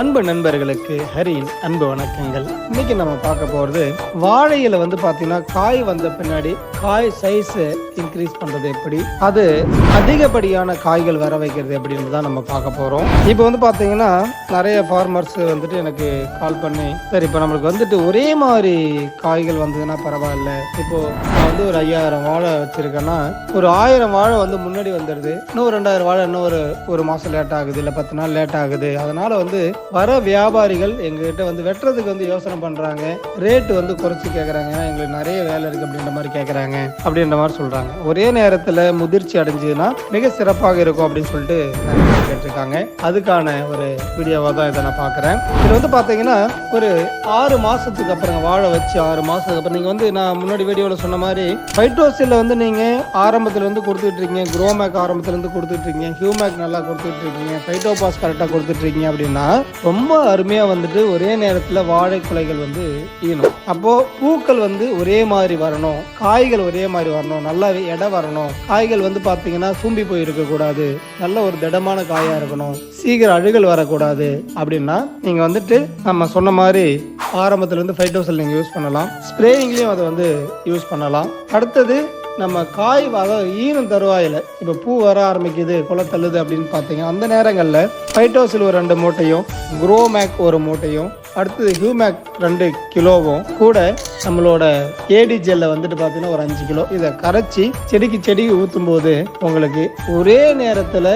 அன்பு நண்பர்களுக்கு ஹரியின் அன்பு வணக்கங்கள். இன்னைக்கு நம்ம பார்க்க போகிறது வாழையில வந்து பார்த்தீங்கன்னா காய் வந்த பின்னாடி காய் சைஸ் இன்க்ரீஸ் பண்றது எப்படி? அது அதிகப்படியான காய்கள் வர வைக்கிறது எப்படின்னு தான் நம்ம பார்க்க போறோம். இப்போ வந்து பார்த்தீங்கன்னா நிறைய ஃபார்மர்ஸ் வந்துட்டு எனக்கு கால் பண்ணி சரி இப்போ நம்மளுக்கு வந்துட்டு ஒரே மாதிரி காய்கள் வந்ததுன்னா பரவாயில்ல. இப்போ நான் வந்து ஒரு ஐயாயிரம் வாழை வச்சிருக்கேன்னா ஒரு ஆயிரம் வாழை வந்து முன்னாடி வந்துடுது இன்னும் ரெண்டாயிரம் வாழை இன்னும் ஒரு ஒரு மாதம் லேட் ஆகுது இல்லை பத்து நாள் லேட் ஆகுது. அதனால வந்து வர வியாபாரிகள் எங்ககிட்ட வந்து வெட்டுறதுக்கு வந்து யோசனை பண்றாங்க. ரேட்டு வந்து குறைச்சி கேட்குறாங்க எங்களுக்கு நிறைய வேலை இருக்கு அப்படின்ற மாதிரி கேட்குறாங்க அப்படின்ற மாதிரி சொல்றாங்க. ஒரே நேரத்தில் முதிர்ச்சி அடைஞ்சதுன்னா மிக சிறப்பாக இருக்கும் அப்படின்னு சொல்லிட்டு நிறைய பேர் கேட்டிருக்காங்க. அதுக்கான ஒரு வீடியோவாக தான் இதை நான் பார்க்குறேன். இது வந்து பார்த்தீங்கன்னா ஒரு ஆறு மாதத்துக்கு அப்புறம் வாழை வச்சு ஆறு மாதத்துக்கு அப்புறம் நீங்கள் வந்து நான் முன்னாடி வீடியோவில் சொன்ன மாதிரி ஃபைட்டோசில் வந்து நீங்கள் ஆரம்பத்துலேருந்து இருந்து குரோமேக் ஆரம்பத்துலேருந்து கொடுத்துட்ருக்கீங்க ஹியூமேக் நல்லா கொடுத்துட்ருக்கீங்க ஃபைட்டோபாஸ் கரெக்டாக கொடுத்துட்ருக்கீங்க அப்படின்னா ரொம்ப அருமையாக வந்துட்டு ஒரே நேரத்தில் வாழை குலைகள் வந்து ஈனும். அப்போது பூக்கள் வந்து ஒரே மாதிரி வரணும் காய்கள் ஒரே மாதிரி வரணும் நல்லா எடை வரணும். காய்கள் வந்து பார்த்தீங்கன்னா சூம்பி போய் இருக்கக்கூடாது நல்ல ஒரு திடமான காயாக இருக்கணும் சீக்கிரம் அழுகல் வரக்கூடாது அப்படின்னா நீங்கள் வந்துட்டு நம்ம சொன்ன மாதிரி ஆரம்பத்துல இருந்து ஃபைட்டோசல் நீங்கள் யூஸ் பண்ணலாம். ஸ்ப்ரேயிங்லேயும் அதை வந்து யூஸ் பண்ணலாம். அடுத்தது நம்ம காய் அதாவது ஈனம் தருவாயில் இப்போ பூ வர ஆரம்பிக்குது குலை தள்ளுது அப்படின்னு பார்த்தீங்க அந்த நேரங்களில் ஃபைட்டோசில் ஒரு ரெண்டு மூட்டையும் குரோமேக் ஒரு மூட்டையும் அடுத்தது ஹியூமேக் ரெண்டு கிலோவும் கூட நம்மளோட ஏடி ஜெல்ல வந்துட்டு பார்த்தீங்கன்னா ஒரு அஞ்சு கிலோ. இதை கரைச்சி செடிக்கு செடிக்கு ஊற்றும் போது உங்களுக்கு ஒரே நேரத்தில்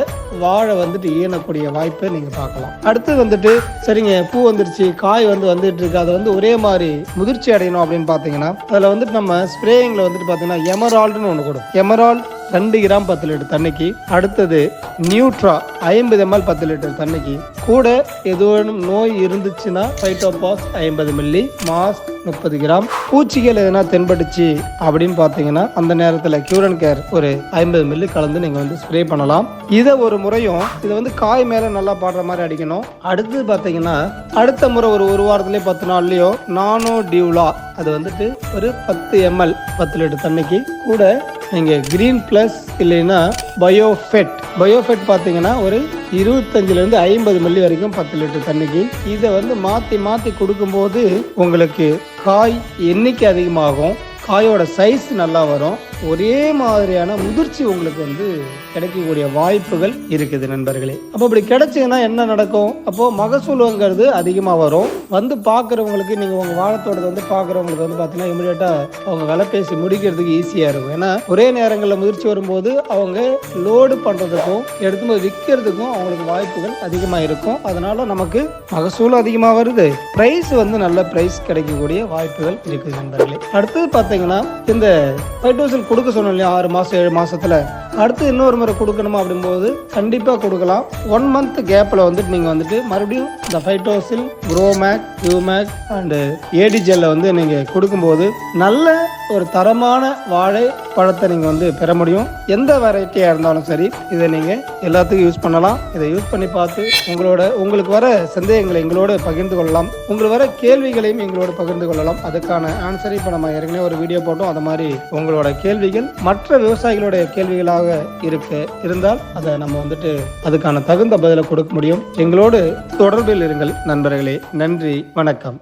வாழை வந்துட்டு ஈனக்கூடிய வாய்ப்பை நீங்கள் பார்க்கலாம். அடுத்து வந்துட்டு சரிங்க பூ வந்துருச்சு காய் வந்து வந்துட்டு இருக்கு. அதை வந்து ஒரே மாதிரி முதிர்ச்சி அடையணும் அப்படின்னு பார்த்தீங்கன்னா அதில் வந்துட்டு நம்ம ஸ்ப்ரேயிங்கில் வந்துட்டு பார்த்தீங்கன்னா எமரால்டுன்னு ஒன்று கொடுக்கும் எமரால்ட் ரெண்டு கிராம் பத்து லிட்டர் தண்ணிக்கு அடுத்தது நியூட்ரா ஐம்பது எம்எல் பத்து லிட்டர் தண்ணிக்கு. கூட ஏதோனும் நோய் இருந்துச்சுன்னா ஃபைட்டோபாஸ் ஐம்பது மில்லி மாஸ்க் முப்பது கிராம். பூச்சிகள் எதனா தென்பட்டுச்சு அப்படின்னு பார்த்தீங்கன்னா அந்த நேரத்தில் கியூரன் கேர் ஒரு ஐம்பது மில்லி கலந்து நீங்கள் வந்து ஸ்ப்ரே பண்ணலாம். இதை ஒரு முறையும் இதை வந்து காய் மேலே நல்லா பாடுற மாதிரி அடிக்கணும். அடுத்தது பார்த்தீங்கன்னா அடுத்த முறை ஒரு ஒரு வாரத்துலேயே பத்து நாள்லேயோ நானோ டியூலா அது வந்துட்டு ஒரு பத்து எம்எல் பத்து லிட்டர் தண்ணிக்கு கூட நீங்கள் க்ரீன் ப்ளஸ் இல்லைன்னா பயோஃபெட் பயோஃபெட் பார்த்தீங்கன்னா ஒரு இருபத்தஞ்சிலேருந்து ஐம்பது மில்லி வரைக்கும் பத்து லிட்டர் தண்ணிக்கு. இதை வந்து மாற்றி மாற்றி கொடுக்கும்போது உங்களுக்கு காய் எண்ணிக்கை அதிகமாகும். காயோட சைஸ் நல்லா வரும். ஒரே மாதிரியான முதிர்ச்சி உங்களுக்கு வந்து கிடைக்கக்கூடிய வாய்ப்புகள் இருக்குது நண்பர்களே. அப்போ இப்படி கிடைச்சதுன்னா என்ன நடக்கும்? அப்போ மகசூலுங்கிறது அதிகமாக வரும். வந்து பார்க்குறவங்களுக்கு நீங்கள் உங்கள் வாழத்தோடது வந்து பார்க்குறவங்களுக்கு வந்து பார்த்தீங்கன்னா இமீடியட்டாக அவங்க விலை பேசி முடிக்கிறதுக்கு ஈஸியாக இருக்கும். ஏன்னா ஒரே நேரங்களில் முதிர்ச்சி வரும்போது அவங்க லோடு பண்ணுறதுக்கும் எடுத்தும்போது விற்கிறதுக்கும் அவங்களுக்கு வாய்ப்புகள் அதிகமாக இருக்கும். அதனால் நமக்கு மகசூல் அதிகமாக வருது. ப்ரைஸ் வந்து நல்ல ப்ரைஸ் கிடைக்கக்கூடிய வாய்ப்புகள் இருக்குது நண்பர்களே. அடுத்தது பார்த்தீங்கன்னா இந்த ஃபைட்டோசில் கொடுக்க சொன்னோம் இல்லையா? ஆறு மாதம் ஏழு மாதத்தில் அடுத்து இன்னொரு முறை கொடுக்கணுமா அப்படிங்கும்போது கண்டிப்பாக கொடுக்கலாம். ஒன் மந்த் கேப்பில் வந்துட்டு நீங்கள் வந்துட்டு மறுபடியும் இந்த ஃபைட்டோசில் குரோமேக் யூமேக் அண்டு ஏடி ஜெல்லை வந்து நீங்கள் கொடுக்கும்போது நல்ல ஒரு தரமான வாழை பழத்தை நீங்கள் வந்து பெற முடியும். எந்த வெரைட்டியாக இருந்தாலும் சரி இதை நீங்கள் எல்லாத்துக்கும் யூஸ் பண்ணலாம். இதை யூஸ் பண்ணி பார்த்து உங்களோட உங்களுக்கு வர சந்தேகங்களை எங்களோட பகிர்ந்து கொள்ளலாம். உங்களுக்கு வர கேள்விகளையும் எங்களோட பகிர்ந்து கொள்ளலாம். அதுக்கான ஆன்சரை இப்போ நம்ம ஏற்கனவே ஒரு வீடியோ போட்டோம். அது மாதிரி உங்களோட கேள்விகள் மற்ற விவசாயிகளுடைய கேள்விகளாக இருக்க இருந்தால் அதை நம்ம வந்துட்டு அதுக்கான தகுந்த பதிலை கொடுக்க முடியும். எங்களோடு தொடர்பில் இருங்கள் நண்பர்களே. நன்றி வணக்கம்.